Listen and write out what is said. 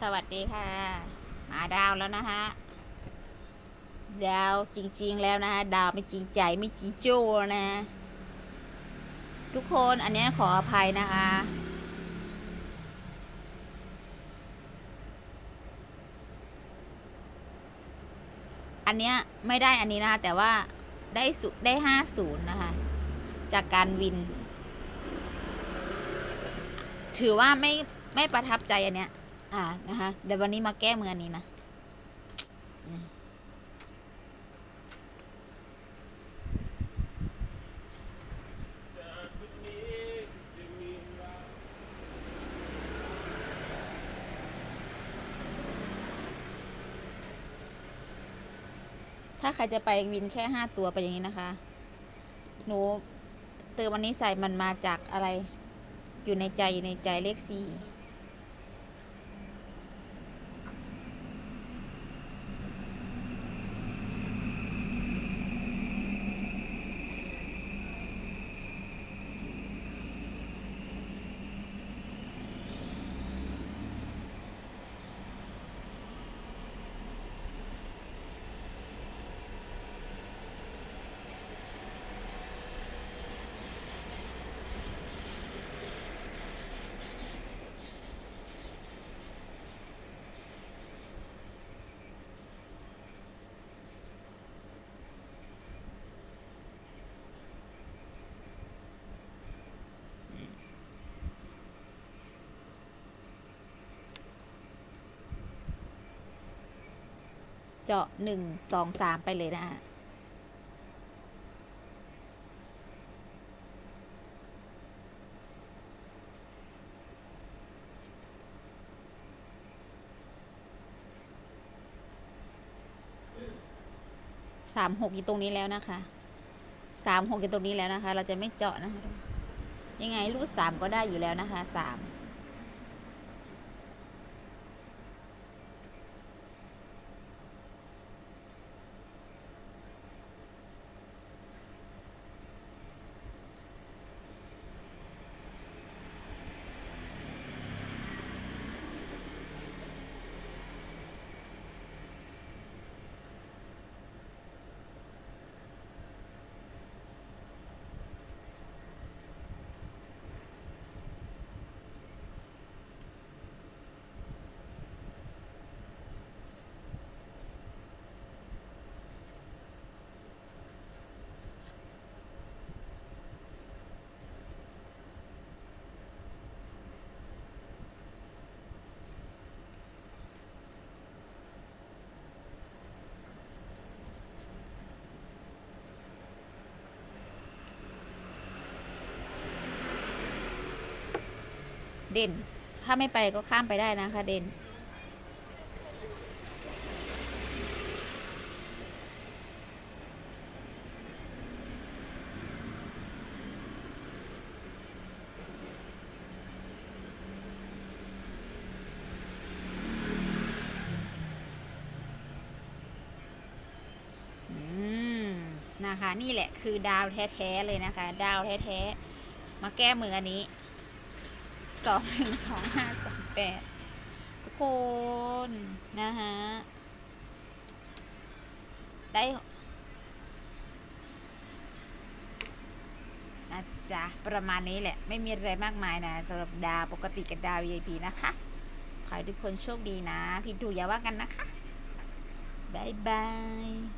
สวัสดีค่ะ มาดาวแล้วนะฮะ ดาวจริงๆแล้วนะฮะ ดาวไม่จริงใจไม่จริงโจ้นะ ทุกคนอันนี้ขออภัยนะคะ อันเนี้ยไม่ได้อันนี้นะคะแต่ว่าได้สุได้ห้าศูนย์นะคะ จากการวิน ถือว่าไม่ไม่ประทับใจอันเนี้ย อ่านะคะเดี๋ยววันนี้มาแก้มืออันนี้นะถ้าใครจะไปวินแค่ห้าตัวไปอย่างนี้นะคะ หนูเติมวันนี้ใส่มันมาจากอะไร อยู่ในใจอยู่ในใจเลขสี่ เจาะหนึ่งสองสามไปเลยนะฮะสามหกอยู่ตรงนี้แล้วนะคะสามหกอยู่ตรงนี้แล้วนะคะ เราจะไม่เจาะนะคะยังไงรูดสามก็ได้อยู่แล้วนะคะสาม เด่น ถ้าไม่ไปก็ข้ามไปได้นะคะเด่นอืมนะคะ นี่แหละคือดาวแท้ ๆ เลยนะคะ ดาวแท้ ๆ มาแก้มืออันนี้ สองหนึ่งสองห้าสองแปดทุกคนนะฮะ ได้นะจ๊ะ ประมาณนี้แหละ ไม่มีอะไรมากมายนะสำหรับดาวปกติกับดาว VIP นะคะ ขอให้ทุกคนโชคดีนะผิดถูกอย่าว่ากันนะคะ บ๊ายบาย